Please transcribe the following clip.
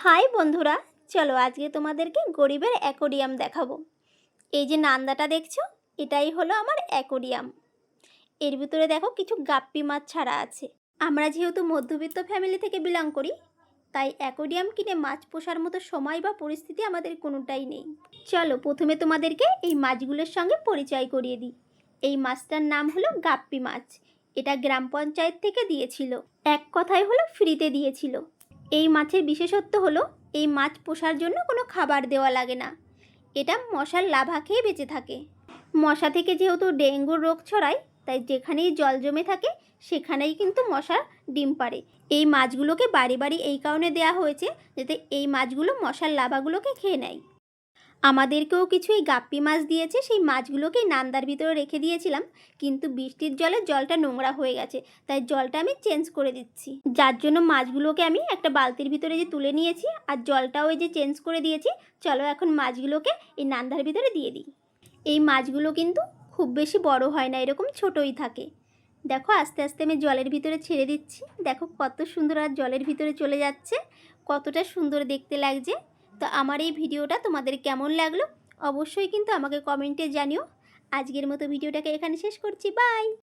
High বন্ধুরা, চলো আজকে তোমাদেরকে গরিবের অ্যাকোরিয়াম দেখাবো। এই যে নান্দাটা দেখছ, এটাই হলো আমার অ্যাকোরিয়াম। এর ভিতরে দেখো কিছু গাপ্পি মাছ ছাড়া আছে। আমরা যেহেতু মধ্যবিত্ত ফ্যামিলি থেকে বিলং করি, তাই অ্যাকোরিয়াম কিনে মাছ পোষার মতো সময় বা পরিস্থিতি আমাদের কোনোটাই নেই। চলো প্রথমে তোমাদেরকে এই মাছগুলোর সঙ্গে পরিচয় করিয়ে দিই। এই মাছটার নাম হলো গাপ্পি মাছ। এটা গ্রাম পঞ্চায়েত থেকে দিয়েছিল। এক কথায় হলো ফ্রিতে দিয়েছিল। এই মাছের বিশেষত্ব হলো, এই মাছ পোষার জন্য কোনো খাবার দেওয়া লাগে না। এটা মশার লাভা খেয়ে বেঁচে থাকে। মশা থেকে যেহেতু ডেঙ্গুর রোগ ছড়ায়, তাই যেখানেই জল জমে থাকে, সেখানেই কিন্তু মশার ডিম পারে এই মাছগুলোকে বাড়ি বাড়ি এই কারণে দেয়া হয়েছে, যাতে এই মাছগুলো মশার লাভাগুলোকে খেয়ে নেয়। আমাদেরকেও কিছু এই গাপ্পি মাছ দিয়েছে, সেই মাছগুলোকে নান্দার ভিতরে রেখে দিয়েছিলাম, কিন্তু বৃষ্টির জলে জলটা নোংরা হয়ে গেছে, তাই জলটা আমি চেঞ্জ করে দিচ্ছি। যার জন্য মাছগুলোকে আমি একটা বালতির ভিতরে যে তুলে নিয়েছি, আর জলটাও এই যে চেঞ্জ করে দিয়েছি, চলো এখন মাছগুলোকে এই নান্দার ভিতরে দিয়ে দিই। এই মাছগুলো কিন্তু খুব বেশি বড় হয় না, এরকম ছোটই থাকে। দেখো, আস্তে আস্তে আমি জলের ভিতরে ছেড়ে দিচ্ছি। দেখো কত সুন্দর আর জলের ভিতরে চলে যাচ্ছে, কতটা সুন্দর দেখতে লাগছে। তো আমার এই ভিডিওটা তোমাদের কেমন লাগল? অবশ্যই কিন্তু আমাকে কমেন্টে জানিও। আজকের মতো ভিডিওটাকে এখানে শেষ করছি। বাই!